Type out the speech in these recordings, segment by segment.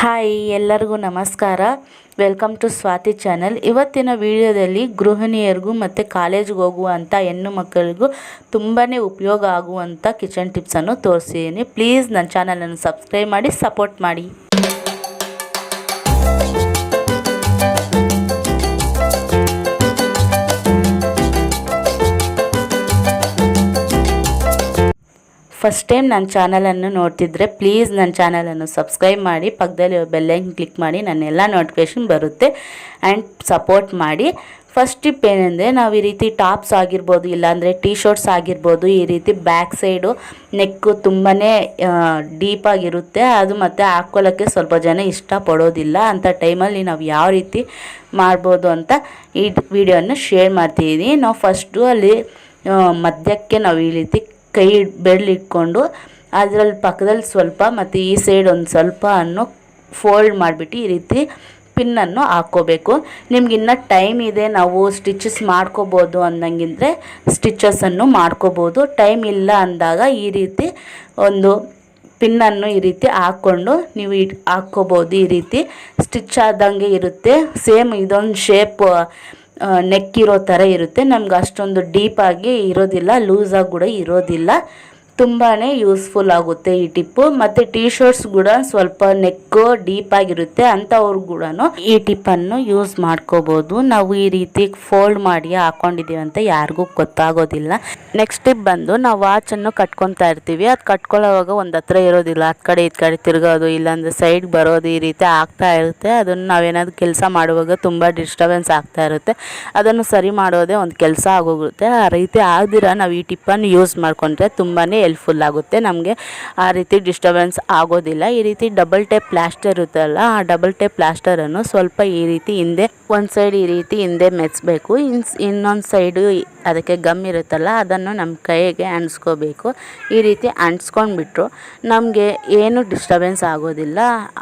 Hi, ಎಲ್ಲರಿಗೂ ನಮಸ್ಕಾರ. Welcome to Swati channel ಇವತ್ತಿನ ವಿಡಿಯೋದಲ್ಲಿ ಗೃಹಿಣಿಯರಿಗೂ ಮತ್ತು ಕಾಲೇಜ್ಗೆ ಹೋಗುವಂಥ ಹೆಣ್ಣು ಮಕ್ಕಳಿಗೂ ತುಂಬಾ ಉಪಯೋಗ ಆಗುವಂಥ ಕಿಚನ್ ಟಿಪ್ಸನ್ನು ತೋರಿಸಿದ್ದೀನಿ. ಪ್ಲೀಸ್ ನನ್ನ ಚಾನಲನ್ನು ಸಬ್ಸ್ಕ್ರೈಬ್ ಮಾಡಿ ಸಪೋರ್ಟ್ ಮಾಡಿ. ಫಸ್ಟ್ ಟೈಮ್ ನನ್ನ ಚಾನಲನ್ನು ನೋಡ್ತಿದ್ರೆ ಪ್ಲೀಸ್ ನನ್ನ ಚಾನಲನ್ನು ಸಬ್ಸ್ಕ್ರೈಬ್ ಮಾಡಿ ಪಕ್ಕದಲ್ಲಿ ಬೆಲ್ಲೈನ್ ಕ್ಲಿಕ್ ಮಾಡಿ, ನನ್ನೆಲ್ಲ ನೋಟಿಫಿಕೇಷನ್ ಬರುತ್ತೆ ಆ್ಯಂಡ್ ಸಪೋರ್ಟ್ ಮಾಡಿ. ಫಸ್ಟ್ ಟಿಪ್ ಏನಂದರೆ ನಾವು ಈ ರೀತಿ ಟಾಪ್ಸ್ ಆಗಿರ್ಬೋದು, ಇಲ್ಲಾಂದರೆ ಟೀ ಶರ್ಟ್ಸ್ ಆಗಿರ್ಬೋದು, ಈ ರೀತಿ ಬ್ಯಾಕ್ ಸೈಡು ನೆಕ್ಕು ತುಂಬಾ ಡೀಪಾಗಿರುತ್ತೆ ಅದು ಮತ್ತು ಹಾಕ್ಕೊಳ್ಳೋಕ್ಕೆ ಸ್ವಲ್ಪ ಜನ ಇಷ್ಟಪಡೋದಿಲ್ಲ. ಅಂಥ ಟೈಮಲ್ಲಿ ನಾವು ಯಾವ ರೀತಿ ಮಾಡ್ಬೋದು ಅಂತ ಈ ವಿಡಿಯೋನ ಶೇರ್ ಮಾಡ್ತಿದ್ದೀನಿ ನಾವು ಫಸ್ಟು ಅಲ್ಲಿ ಮಧ್ಯಕ್ಕೆ ನಾವು ಈ ರೀತಿ ಕೈ ಬೆರಳಿಟ್ಕೊಂಡು ಅದರಲ್ಲಿ ಪಕ್ಕದಲ್ಲಿ ಸ್ವಲ್ಪ ಮತ್ತು ಈ ಸೈಡ್ ಒಂದು ಸ್ವಲ್ಪ ಅನ್ನು ಫೋಲ್ಡ್ ಮಾಡಿಬಿಟ್ಟು ಈ ರೀತಿ ಪಿನ್ನನ್ನು ಹಾಕ್ಕೋಬೇಕು. ನಿಮ್ಗೆ ಟೈಮ್ ಇದೆ ನಾವು ಸ್ಟಿಚಸ್ ಮಾಡ್ಕೋಬೋದು ಅಂದಂಗಿದ್ರೆ ಸ್ಟಿಚಸನ್ನು ಮಾಡ್ಕೋಬೋದು. ಟೈಮ್ ಇಲ್ಲ ಅಂದಾಗ ಈ ರೀತಿ ಒಂದು ಪಿನ್ನನ್ನು ಈ ರೀತಿ ಹಾಕ್ಕೊಂಡು ನೀವು ಇಟ್ ಹಾಕ್ಕೋಬೋದು. ಈ ರೀತಿ ಸ್ಟಿಚ್ ಆದಂಗೆ ಇರುತ್ತೆ. ಸೇಮ್ ಇದೊಂದು ಶೇಪ್ ನೆಕ್ ಇರೋ ಥರ ಇರುತ್ತೆ. ನಮ್ಗೆ ಅಷ್ಟೊಂದು ಡೀಪಾಗಿ ಇರೋದಿಲ್ಲ ಲೂಸಾಗಿ ಕೂಡ ಇರೋದಿಲ್ಲ. ತುಂಬಾ ಯೂಸ್ಫುಲ್ ಆಗುತ್ತೆ ಈ ಟಿಪ್ಪು. ಮತ್ತು ಟೀ ಶರ್ಟ್ಸ್ ಕೂಡ ಸ್ವಲ್ಪ ನೆಕ್ಕು ಡೀಪಾಗಿರುತ್ತೆ ಅಂಥವ್ರು ಕೂಡ ಈ ಟಿಪ್ಪನ್ನು ಯೂಸ್ ಮಾಡ್ಕೋಬೋದು. ನಾವು ಈ ರೀತಿ ಫೋಲ್ಡ್ ಮಾಡಿ ಹಾಕೊಂಡಿದ್ದೀವಿ ಅಂತ ಯಾರಿಗೂ ಗೊತ್ತಾಗೋದಿಲ್ಲ. ನೆಕ್ಸ್ಟ್ ಟಿಪ್ ಬಂದು ನಾವು ವಾಚನ್ನು ಕಟ್ಕೊತಾ ಇರ್ತೀವಿ. ಅದು ಕಟ್ಕೊಳ್ಳೋವಾಗ ಒಂದು ಹತ್ರ ಇರೋದಿಲ್ಲ. ಆ ಕಡೆ ಈ ಕಡೆ ತಿರುಗೋದು, ಇಲ್ಲಾಂದರೆ ಸೈಡ್ ಬರೋದು ಈ ರೀತಿ ಆಗ್ತಾ ಇರುತ್ತೆ. ಅದನ್ನು ನಾವೇನಾದ್ರು ಕೆಲಸ ಮಾಡುವಾಗ ತುಂಬ ಡಿಸ್ಟರ್ಬೆನ್ಸ್ ಆಗ್ತಾ ಇರುತ್ತೆ. ಅದನ್ನು ಸರಿ ಮಾಡೋದೇ ಒಂದು ಕೆಲಸ ಆಗೋಗುತ್ತೆ. ಆ ರೀತಿ ಆಗದಿರ ನಾವು ಈ ಟಿಪ್ಪನ್ನು ಯೂಸ್ ಮಾಡ್ಕೊಂಡ್ರೆ ತುಂಬಾ ಹೆಲ್ಪ್ಫುಲ್ ಆಗುತ್ತೆ. ನಮಗೆ ಆ ರೀತಿ ಡಿಸ್ಟರ್ಬೆನ್ಸ್ ಆಗೋದಿಲ್ಲ. ಈ ರೀತಿ ಡಬಲ್ ಟೇಪ್ ಪ್ಲಾಸ್ಟರ್ ಇರುತ್ತಲ್ಲ, ಆ ಡಬಲ್ ಟೇಪ್ ಪ್ಲಾಸ್ಟರನ್ನು ಸ್ವಲ್ಪ ಈ ರೀತಿ ಹಿಂದೆ, ಒಂದು ಸೈಡ್ ಈ ರೀತಿ ಹಿಂದೆ ಮೆಚ್ಚಬೇಕು. ಇನ್ಸ್, ಇನ್ನೊಂದು ಸೈಡು ಅದಕ್ಕೆ ಗಮ್ ಇರುತ್ತಲ್ಲ, ಅದನ್ನು ನಮ್ಮ ಕೈಗೆ ಅಂಟಿಸ್ಕೋಬೇಕು. ಈ ರೀತಿ ಅಂಟಿಸ್ಕೊಂಡ್ಬಿಟ್ರು ನಮಗೆ ಏನು ಡಿಸ್ಟರ್ಬೆನ್ಸ್ ಆಗೋದಿಲ್ಲ.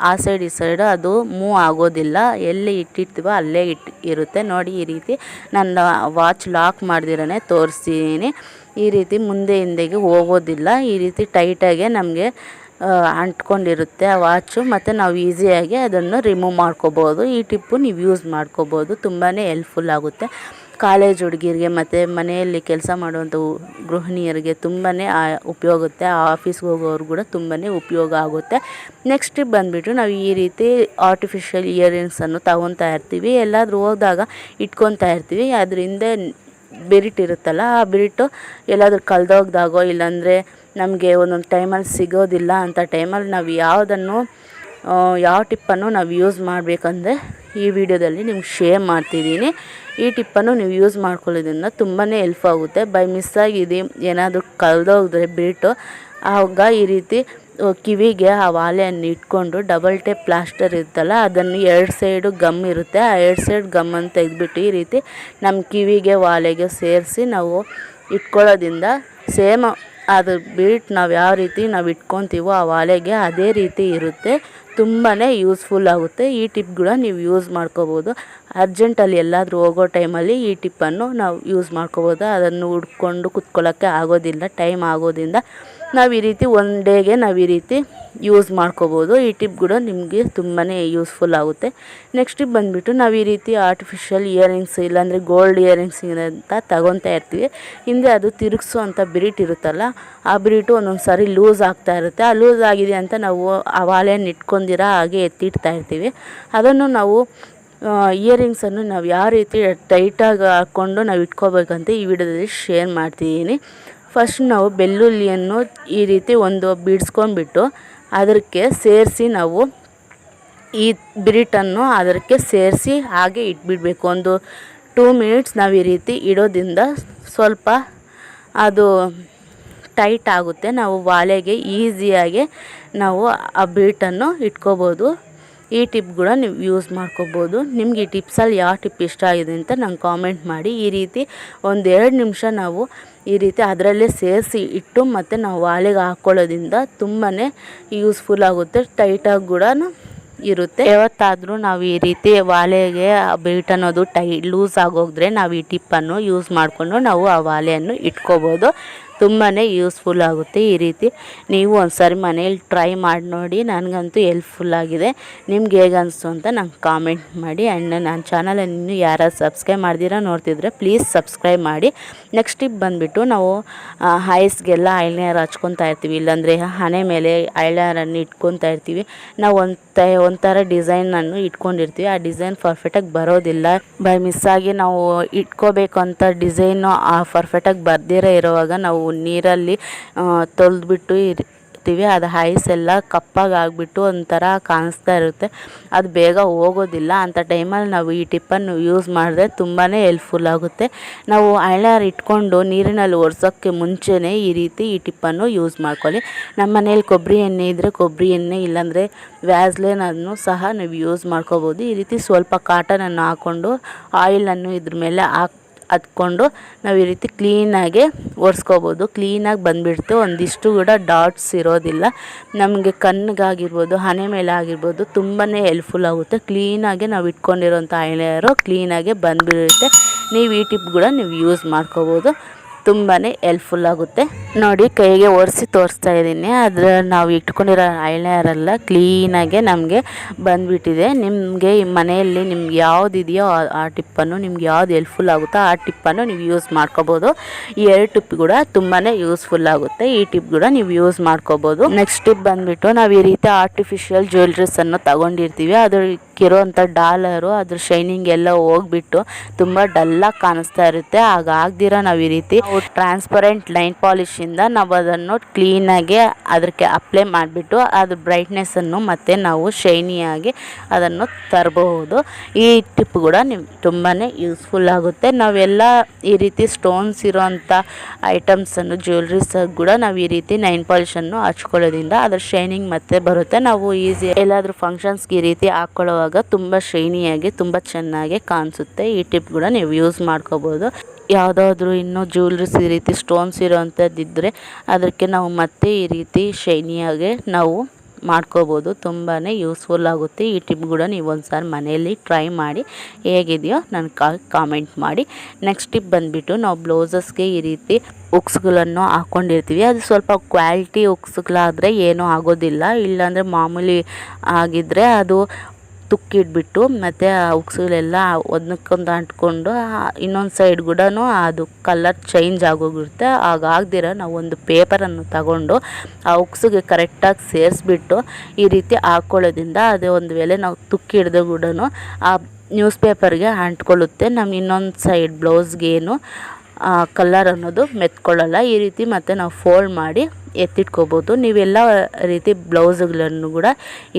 ಆ ಸೈಡ್ ಈ ಸೈಡು ಅದು ಮೂವ್ ಆಗೋದಿಲ್ಲ. ಎಲ್ಲಿ ಇಟ್ಟಿರ್ತೀವೋ ಅಲ್ಲೇ ಇಟ್ಟು ಇರುತ್ತೆ. ನೋಡಿ ಈ ರೀತಿ ನನ್ನ ವಾಚ್ ಲಾಕ್ ಮಾಡ್ದಿರೇ ತೋರಿಸ್ತೀನಿ. ಈ ರೀತಿ ಮುಂದೆ ಹಿಂದೆಗೆ ಹೋಗೋದಿಲ್ಲ. ಈ ರೀತಿ ಟೈಟಾಗೆ ನಮಗೆ ಅಂಟ್ಕೊಂಡಿರುತ್ತೆ ಆ ವಾಚು. ಮತ್ತು ನಾವು ಈಸಿಯಾಗಿ ಅದನ್ನು ರಿಮೂವ್ ಮಾಡ್ಕೋಬೋದು. ಈ ಟಿಪ್ಪು ನೀವು ಯೂಸ್ ಮಾಡ್ಕೋಬೋದು. ತುಂಬಾ ಹೆಲ್ಪ್ಫುಲ್ ಆಗುತ್ತೆ. ಕಾಲೇಜ್ ಹುಡುಗಿರಿಗೆ ಮತ್ತು ಮನೆಯಲ್ಲಿ ಕೆಲಸ ಮಾಡುವಂಥ ಗೃಹಿಣಿಯರಿಗೆ ತುಂಬಾ ಉಪಯೋಗ ಆಗುತ್ತೆ. ಆಫೀಸ್ಗೆ ಹೋಗೋರು ಕೂಡ ತುಂಬಾ ಉಪಯೋಗ ಆಗುತ್ತೆ. ನೆಕ್ಸ್ಟ್ ಬಂದುಬಿಟ್ಟು ನಾವು ಈ ರೀತಿ ಆರ್ಟಿಫಿಷಿಯಲ್ ಇಯರಿಂಗ್ಸನ್ನು ತಗೊತಾ ಇರ್ತೀವಿ. ಎಲ್ಲಾದರೂ ಹೋದಾಗ ಇಟ್ಕೊತಾ ಇರ್ತೀವಿ. ಅದ್ರ ಹಿಂದೆ ಬಿರಿಟ್ ಇರುತ್ತಲ್ಲ, ಆ ಬಿರಿಟು ಎಲ್ಲಾದರೂ ಕಳೆದೋಗ್ದಾಗೋ ಇಲ್ಲಾಂದರೆ ನಮಗೆ ಒಂದೊಂದು ಟೈಮಲ್ಲಿ ಸಿಗೋದಿಲ್ಲ ಅಂಥ ಟೈಮಲ್ಲಿ ನಾವು ಯಾವುದನ್ನು ಯಾವ ಟಿಪ್ಪನ್ನು ನಾವು ಯೂಸ್ ಮಾಡಬೇಕಂದ್ರೆ ಈ ವಿಡಿಯೋದಲ್ಲಿ ನಿಮ್ಗೆ ಶೇರ್ ಮಾಡ್ತಿದ್ದೀನಿ. ಈ ಟಿಪ್ಪನ್ನು ನೀವು ಯೂಸ್ ಮಾಡ್ಕೊಳ್ಳೋದ್ರಿಂದ ತುಂಬಾ ಹೆಲ್ಪ್ ಆಗುತ್ತೆ. ಬೈ ಮಿಸ್ಸಾಗಿ ಇದು ಏನಾದರೂ ಕಳೆದೋಗಿದ್ರೆ ಬಿಟ್ಟು ಆವಾಗ ಈ ರೀತಿ ಕಿವಿಗೆ ಆ ವಾಲೆಯನ್ನು ಇಟ್ಕೊಂಡು ಡಬಲ್ ಟೇಪ್ ಪ್ಲಾಸ್ಟರ್ ಇರುತ್ತಲ್ಲ ಅದನ್ನು ಎರಡು ಸೈಡು ಗಮ್ ಇರುತ್ತೆ. ಆ ಎರಡು ಸೈಡ್ ಗಮ್ಮನ್ನು ತೆಗೆದ್ಬಿಟ್ಟು ಈ ರೀತಿ ನಮ್ಮ ಕಿವಿಗೆ, ವಾಲೆಗೆ ಸೇರಿಸಿ ನಾವು ಇಟ್ಕೊಳ್ಳೋದ್ರಿಂದ ಸೇಮ್ ಅದು ಬೀಟ್ ನಾವು ಯಾವ ರೀತಿ ನಾವು ಇಟ್ಕೊತೀವೋ ಆ ವಾಲೆಗೆ ಅದೇ ರೀತಿ ಇರುತ್ತೆ. ತುಂಬಾ ಯೂಸ್ಫುಲ್ ಆಗುತ್ತೆ. ಈ ಟಿಪ್ ಕೂಡ ನೀವು ಯೂಸ್ ಮಾಡ್ಕೋಬೋದು. ಅರ್ಜೆಂಟಲ್ಲಿ ಎಲ್ಲಾದರೂ ಹೋಗೋ ಟೈಮಲ್ಲಿ ಈ ಟಿಪ್ಪನ್ನು ನಾವು ಯೂಸ್ ಮಾಡ್ಕೋಬೋದು. ಅದನ್ನು ಹುಡ್ಕೊಂಡು ಕುತ್ಕೊಳ್ಳೋಕ್ಕೆ ಆಗೋದಿಲ್ಲ ಟೈಮ್ ಆಗೋದ್ರಿಂದ. ನಾವು ಈ ರೀತಿ ಒನ್ ಡೇಗೆ ನಾವು ಈ ರೀತಿ ಯೂಸ್ ಮಾಡ್ಕೋಬೋದು. ಈ ಟಿಪ್ ಕೂಡ ನಿಮಗೆ ತುಂಬಾ ಯೂಸ್ಫುಲ್ ಆಗುತ್ತೆ. ನೆಕ್ಸ್ಟ್ ಟಿಪ್ ಬಂದುಬಿಟ್ಟು ನಾವು ಈ ರೀತಿ ಆರ್ಟಿಫಿಷಿಯಲ್ ಇಯರಿಂಗ್ಸ್ ಇಲ್ಲಾಂದರೆ ಗೋಲ್ಡ್ ಇಯರಿಂಗ್ಸ್ ಅಂತ ತಗೊತಾ ಇರ್ತೀವಿ. ಹಿಂದೆ ಅದು ತಿರುಗಿಸೋ ಬಿರಿಟ್ ಇರುತ್ತಲ್ಲ, ಆ ಬಿರಿಟು ಒಂದೊಂದು ಸಾರಿ ಲೂಸ್ ಆಗ್ತಾ ಇರುತ್ತೆ. ಆ ಲೂಸ್ ಆಗಿದೆ ಅಂತ ನಾವು ಆ ವಾಲೆಯನ್ನು ಇಟ್ಕೊಂಡಿರ ಹಾಗೆ ಎತ್ತಿಡ್ತಾ ಇರ್ತೀವಿ. ಅದನ್ನು ನಾವು ಇಯರಿಂಗ್ಸನ್ನು ನಾವು ಯಾವ ರೀತಿ ಟೈಟಾಗಿ ಹಾಕ್ಕೊಂಡು ನಾವು ಇಟ್ಕೋಬೇಕಂತ ಈ ವಿಡಿಯೋದಲ್ಲಿ ಶೇರ್ ಮಾಡ್ತಿದ್ದೀನಿ. ಫಸ್ಟ್ ನಾವು ಬೆಳ್ಳುಳ್ಳಿಯನ್ನು ಈ ರೀತಿ ಒಂದು ಬಿಡಿಸ್ಕೊಂಡ್ಬಿಟ್ಟು ಅದಕ್ಕೆ ಸೇರಿಸಿ ನಾವು ಈ ಬಿರಿಟನ್ನು ಅದಕ್ಕೆ ಸೇರಿಸಿ ಹಾಗೆ ಇಟ್ಬಿಡಬೇಕು. ಒಂದು ಟೂ ಮಿನಿಟ್ಸ್ ನಾವು ಈ ರೀತಿ ಇಡೋದ್ರಿಂದ ಸ್ವಲ್ಪ ಅದು ಟೈಟ್ ಆಗುತ್ತೆ. ನಾವು ವಾಲೆಗೆ ಈಸಿಯಾಗಿ ನಾವು ಆ ಬೀಟನ್ನು ಇಟ್ಕೋಬೋದು. ಈ ಟಿಪ್ ಕೂಡ ನೀವು ಯೂಸ್ ಮಾಡ್ಕೋಬೋದು. ನಿಮ್ಗೆ ಈ ಟಿಪ್ಸಲ್ಲಿ ಯಾವ ಟಿಪ್ ಇಷ್ಟ ಆಗಿದೆ ಅಂತ ನಂಗೆ ಕಾಮೆಂಟ್ ಮಾಡಿ. ಈ ರೀತಿ ಒಂದೆರಡು ನಿಮಿಷ ನಾವು ಈ ರೀತಿ ಅದರಲ್ಲೇ ಸೇರಿಸಿ ಇಟ್ಟು ಮತ್ತು ನಾವು ವಾಲೆಗೆ ಹಾಕ್ಕೊಳ್ಳೋದ್ರಿಂದ ತುಂಬಾ ಯೂಸ್ಫುಲ್ ಆಗುತ್ತೆ ಟೈಟಾಗಿ ಕೂಡ ಇರುತ್ತೆ. ಯಾವತ್ತಾದರೂ ನಾವು ಈ ರೀತಿ ವಾಲೆಗೆ ಬೀಟ್ ಅನ್ನೋದು ಟೈ ಲೂಸ್ ಆಗೋಗಿದ್ರೆ ನಾವು ಈ ಟಿಪ್ಪನ್ನು ಯೂಸ್ ಮಾಡಿಕೊಂಡು ನಾವು ಆ ವಾಲೆಯನ್ನು ಇಟ್ಕೋಬೋದು. ತುಂಬಾ ಯೂಸ್ಫುಲ್ ಆಗುತ್ತೆ ಈ ರೀತಿ. ನೀವು ಒಂದ್ಸರಿ ಮನೇಲಿ ಟ್ರೈ ಮಾಡಿ ನೋಡಿ, ನನಗಂತೂ ಹೆಲ್ಪ್ಫುಲ್ ಆಗಿದೆ. ನಿಮ್ಗೆ ಹೇಗೆ ಅನಿಸ್ತು ಅಂತ ನಂಗೆ ಕಾಮೆಂಟ್ ಮಾಡಿ. ಆ್ಯಂಡ್ ನನ್ನ ಚಾನಲನ್ನು ಇನ್ನೂ ಯಾರಾದ್ರು ಸಬ್ಸ್ಕ್ರೈಬ್ ಮಾಡಿದಿರೋ ನೋಡ್ತಿದ್ರೆ ಪ್ಲೀಸ್ ಸಬ್ಸ್ಕ್ರೈಬ್ ಮಾಡಿ. ನೆಕ್ಸ್ಟ್ ಟಿಪ್ ಬಂದುಬಿಟ್ಟು ನಾವು ಐಸ್ಗೆಲ್ಲ ಐಲೈನರ್ ಹಚ್ಕೊತಾ ಇರ್ತೀವಿ. ಇಲ್ಲಾಂದರೆ ಹಣೆ ಮೇಲೆ ಐಲೈನರನ್ನು ಇಟ್ಕೊತಾ ಇರ್ತೀವಿ. ನಾವು ಒಂದು ಒಂಥರ ಡಿಸೈನನ್ನು ಇಟ್ಕೊಂಡಿರ್ತೀವಿ. ಆ ಡಿಸೈನ್ ಪರ್ಫೆಕ್ಟಾಗಿ ಬರೋದಿಲ್ಲ. ಬೈ ಮಿಸ್ಸಾಗಿ ನಾವು ಇಟ್ಕೋಬೇಕು ಅಂತ ಡಿಸೈನು ಪರ್ಫೆಕ್ಟಾಗಿ ಬರ್ದಿರೋ ಇರುವಾಗ ನಾವು ನೀರಲ್ಲಿ ತೊಳೆದ್ಬಿಟ್ಟು ಇರ್ತೀವಿ. ಅದು ಐಸ್ ಎಲ್ಲ ಕಪ್ಪಾಗಾಗ್ಬಿಟ್ಟು ಒಂಥರ ಕಾಣಿಸ್ತಾ ಇರುತ್ತೆ. ಅದು ಬೇಗ ಹೋಗೋದಿಲ್ಲ. ಅಂಥ ಟೈಮಲ್ಲಿ ನಾವು ಈ ಟಿಪ್ಪನ್ನು ಯೂಸ್ ಮಾಡಿದ್ರೆ ತುಂಬಾ ಹೆಲ್ಪ್ಫುಲ್ ಆಗುತ್ತೆ. ನಾವು ಐಲರ್ ಇಟ್ಕೊಂಡು ನೀರಿನಲ್ಲಿ ಒರೆಸೋಕ್ಕೆ ಮುಂಚೆನೇ ಈ ರೀತಿ ಈ ಟಿಪ್ಪನ್ನು ಯೂಸ್ ಮಾಡ್ಕೊಳ್ಳಿ. ನಮ್ಮ ಮನೇಲಿ ಕೊಬ್ಬರಿ ಎಣ್ಣೆ ಇದ್ದರೆ ಕೊಬ್ಬರಿ ಎಣ್ಣೆ, ಇಲ್ಲಾಂದರೆ ವ್ಯಾಸ್ಲೈನನ್ನು ಸಹ ನೀವು ಯೂಸ್ ಮಾಡ್ಕೋಬೋದು. ಈ ರೀತಿ ಸ್ವಲ್ಪ ಕಾಟನನ್ನು ಹಾಕ್ಕೊಂಡು ಆಯಿಲನ್ನು ಇದ್ರ ಮೇಲೆ ಹಾಕ್ ಹತ್ಕೊಂಡು ನಾವು ಈ ರೀತಿ ಕ್ಲೀನಾಗೆ ಒರೆಸ್ಕೋಬೋದು. ಕ್ಲೀನಾಗಿ ಬಂದುಬಿಡ್ತು. ಒಂದಿಷ್ಟು ಕೂಡ ಡಾಟ್ಸ್ ಇರೋದಿಲ್ಲ. ನಮಗೆ ಕಣ್ಣಿಗಾಗಿರ್ಬೋದು ಹಣೆ ಮೇಲೆ ಆಗಿರ್ಬೋದು ತುಂಬಾ ಹೆಲ್ಪ್ಫುಲ್ ಆಗುತ್ತೆ. ಕ್ಲೀನಾಗೆ ನಾವು ಇಟ್ಕೊಂಡಿರೋಂಥ ಐಲೈನರು ಕ್ಲೀನಾಗೆ ಬಂದುಬಿಡುತ್ತೆ. ನೀವು ಈ ಟಿಪ್ ಕೂಡ ನೀವು ಯೂಸ್ ಮಾಡ್ಕೋಬೋದು. ತುಂಬಾ ಹೆಲ್ಪ್ಫುಲ್ ಆಗುತ್ತೆ. ನೋಡಿ, ಕೈಗೆ ಒರೆಸಿ ತೋರಿಸ್ತಾ ಇದ್ದೀನಿ. ಅದರ ನಾವು ಇಟ್ಕೊಂಡಿರೋ ಐಲೈನರೆಲ್ಲ ಕ್ಲೀನಾಗೆ ನಮಗೆ ಬಂದುಬಿಟ್ಟಿದೆ. ನಿಮಗೆ ಮನೆಯಲ್ಲಿ ನಿಮ್ಗೆ ಯಾವ್ದು ಇದೆಯೋ ಆ- ಟಿಪ್ಪನ್ನು ನಿಮ್ಗೆ ಯಾವ್ದು ಹೆಲ್ಪ್ಫುಲ್ ಆಗುತ್ತೋ ಆ ಟಿಪ್ಪನ್ನು ನೀವು ಯೂಸ್ ಮಾಡ್ಕೋಬೋದು. ಈ ಎರಡು ಟಿಪ್ ಕೂಡ ತುಂಬಾ ಯೂಸ್ಫುಲ್ ಆಗುತ್ತೆ. ಈ ಟಿಪ್ ಕೂಡ ನೀವು ಯೂಸ್ ಮಾಡ್ಕೋಬೋದು. ನೆಕ್ಸ್ಟ್ ಟಿಪ್ ಬಂದುಬಿಟ್ಟು ನಾವು ಈ ರೀತಿ ಆರ್ಟಿಫಿಷಿಯಲ್ ಜ್ಯುವೆಲ್ರೀಸನ್ನು ತಗೊಂಡಿರ್ತೀವಿ. ಅದಕ್ಕಿರೋಂಥ ಡಾಲರು ಅದ್ರ ಶೈನಿಂಗ್ ಎಲ್ಲ ಹೋಗ್ಬಿಟ್ಟು ತುಂಬ ಡಲ್ಲಾಗಿ ಕಾಣಿಸ್ತಾ ಇರುತ್ತೆ. ಆಗ ಆಗ್ದಿರ ನಾವು ಈ ರೀತಿ ಟ್ರಾನ್ಸ್ಪರೆಂಟ್ ಲೈನ್ ಪಾಲಿಶಿಂದ ನಾವು ಅದನ್ನು ಕ್ಲೀನಾಗಿ ಅದಕ್ಕೆ ಅಪ್ಲೈ ಮಾಡಿಬಿಟ್ಟು ಅದು ಬ್ರೈಟ್ನೆಸ್ಸನ್ನು ಮತ್ತು ನಾವು ಶೈನಿಯಾಗಿ ಅದನ್ನು ತರಬಹುದು. ಈ ಟಿಪ್ ಕೂಡ ನಿಮ್ಮ ತುಂಬಾ ಯೂಸ್ಫುಲ್ ಆಗುತ್ತೆ. ನಾವೆಲ್ಲ ಈ ರೀತಿ ಸ್ಟೋನ್ಸ್ ಇರೋಂಥ ಐಟಮ್ಸನ್ನು ಜ್ಯುವೆಲ್ರೀಸ್ ಕೂಡ ನಾವು ಈ ರೀತಿ ನೈನ್ ಪಾಲಿಶನ್ನು ಹಚ್ಕೊಳ್ಳೋದ್ರಿಂದ ಅದ್ರ ಶೈನಿಂಗ್ ಮತ್ತೆ ಬರುತ್ತೆ. ನಾವು ಈಸಿ ಎಲ್ಲಾದರೂ ಫಂಕ್ಷನ್ಸ್ಗೆ ಈ ರೀತಿ ಹಾಕ್ಕೊಳ್ಳೋವಾಗ ತುಂಬ ಶೈನಿಯಾಗಿ ತುಂಬ ಚೆನ್ನಾಗಿ ಕಾಣಿಸುತ್ತೆ. ಈ ಟಿಪ್ ಕೂಡ ನೀವು ಯೂಸ್ ಮಾಡ್ಕೋಬೋದು. ಯಾವುದಾದ್ರೂ ಇನ್ನೂ ಜ್ಯುವೆಲ್ರೀಸ್ ಈ ರೀತಿ ಸ್ಟೋನ್ಸ್ ಇರೋವಂಥದ್ದಿದ್ದರೆ ಅದಕ್ಕೆ ನಾವು ಮತ್ತೆ ಈ ರೀತಿ ಶೈನಿಯಾಗೆ ನಾವು ಮಾಡ್ಕೋಬೋದು. ತುಂಬಾ ಯೂಸ್ಫುಲ್ ಆಗುತ್ತೆ. ಈ ಟಿಪ್ ಕೂಡ ನೀವು ಒಂದು ಸಾರಿ ಮನೆಯಲ್ಲಿ ಟ್ರೈ ಮಾಡಿ ಹೇಗಿದೆಯೋ ನನ್ನ ಕಾಮೆಂಟ್ ಮಾಡಿ. ನೆಕ್ಸ್ಟ್ ಟಿಪ್ ಬಂದುಬಿಟ್ಟು ನಾವು ಬ್ಲೌಸಸ್ಗೆ ಈ ರೀತಿ ಉಕ್ಸ್ಗಳನ್ನು ಹಾಕ್ಕೊಂಡಿರ್ತೀವಿ ಅದು ಸ್ವಲ್ಪ ಕ್ವಾಲಿಟಿ ಉಕ್ಸ್ಗಳಾದರೆ ಏನೂ ಆಗೋದಿಲ್ಲ. ಇಲ್ಲಾಂದರೆ ಮಾಮೂಲಿ ಆಗಿದ್ದರೆ ಅದು ತುಕ್ಕಿಟ್ಬಿಟ್ಟು ಮತ್ತು ಆ ಉಕ್ಸುಗಳೆಲ್ಲ ಒಂದಕ್ಕೊಂದು ಅಂಟ್ಕೊಂಡು ಇನ್ನೊಂದು ಸೈಡ್ ಕೂಡ ಅದು ಕಲರ್ ಚೇಂಜ್ ಆಗೋಗಿರುತ್ತೆ. ಆಗ ಆಗ್ದಿರ ನಾವು ಒಂದು ಪೇಪರನ್ನು ತಗೊಂಡು ಆ ಉಕ್ಸಿಗೆ ಕರೆಕ್ಟಾಗಿ ಸೇರಿಸ್ಬಿಟ್ಟು ಈ ರೀತಿ ಹಾಕ್ಕೊಳ್ಳೋದ್ರಿಂದ ಅದೇ ಒಂದು ವೇಳೆ ನಾವು ತುಕ್ಕಿ ಹಿಡ್ದು ಕೂಡ ಆ ನ್ಯೂಸ್ ಪೇಪರ್ಗೆ ಅಂಟ್ಕೊಳ್ಳುತ್ತೆ. ನಮ್ಮ ಇನ್ನೊಂದು ಸೈಡ್ ಬ್ಲೌಸ್ಗೇನು ಕಲರ್ ಅನ್ನೋದು ಮೆತ್ಕೊಳ್ಳಲ್ಲ. ಈ ರೀತಿ ಮತ್ತು ನಾವು ಫೋಲ್ಡ್ ಮಾಡಿ ಎತ್ತಿಟ್ಕೋಬೋದು. ನೀವೆಲ್ಲ ರೀತಿ ಬ್ಲೌಸ್ಗಳನ್ನು ಕೂಡ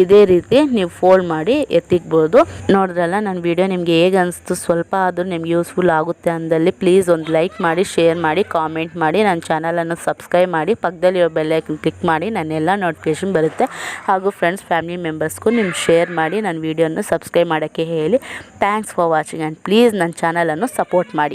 ಇದೇ ರೀತಿ ನೀವು ಫೋಲ್ಡ್ ಮಾಡಿ ಎತ್ತಿಕ್ಬೋದು ನೋಡಿದ್ರಲ್ಲ, ನನ್ನ ವಿಡಿಯೋ ನಿಮಗೆ ಹೇಗೆ ಅನಿಸ್ತು? ಸ್ವಲ್ಪ ಆದರೂ ನಿಮ್ಗೆ ಯೂಸ್ಫುಲ್ ಆಗುತ್ತೆ ಅಂದಲ್ಲಿ ಪ್ಲೀಸ್ ಒಂದು ಲೈಕ್ ಮಾಡಿ ಶೇರ್ ಮಾಡಿ ಕಾಮೆಂಟ್ ಮಾಡಿ. ನನ್ನ ಚಾನಲನ್ನು ಸಬ್ಸ್ಕ್ರೈಬ್ ಮಾಡಿ. ಪಕ್ಕದಲ್ಲಿರೋ ಬೆಲ್ಲೈಕನ್ ಕ್ಲಿಕ್ ಮಾಡಿ. ನನ್ನೆಲ್ಲ ನೋಟಿಫಿಕೇಶನ್ ಬರುತ್ತೆ. ಹಾಗೂ ಫ್ರೆಂಡ್ಸ್ ಫ್ಯಾಮಿಲಿ ಮೆಂಬರ್ಸ್ಗೂ ನಿಮ್ಮ ಶೇರ್ ಮಾಡಿ. ನನ್ನ ವೀಡಿಯೋನ ಸಬ್ಸ್ಕ್ರೈಬ್ ಮಾಡೋಕ್ಕೆ ಹೇಳಿ. Thanks for watching and please ನನ್ನ ಚಾನಲನ್ನು ಸಪೋರ್ಟ್ ಮಾಡಿ.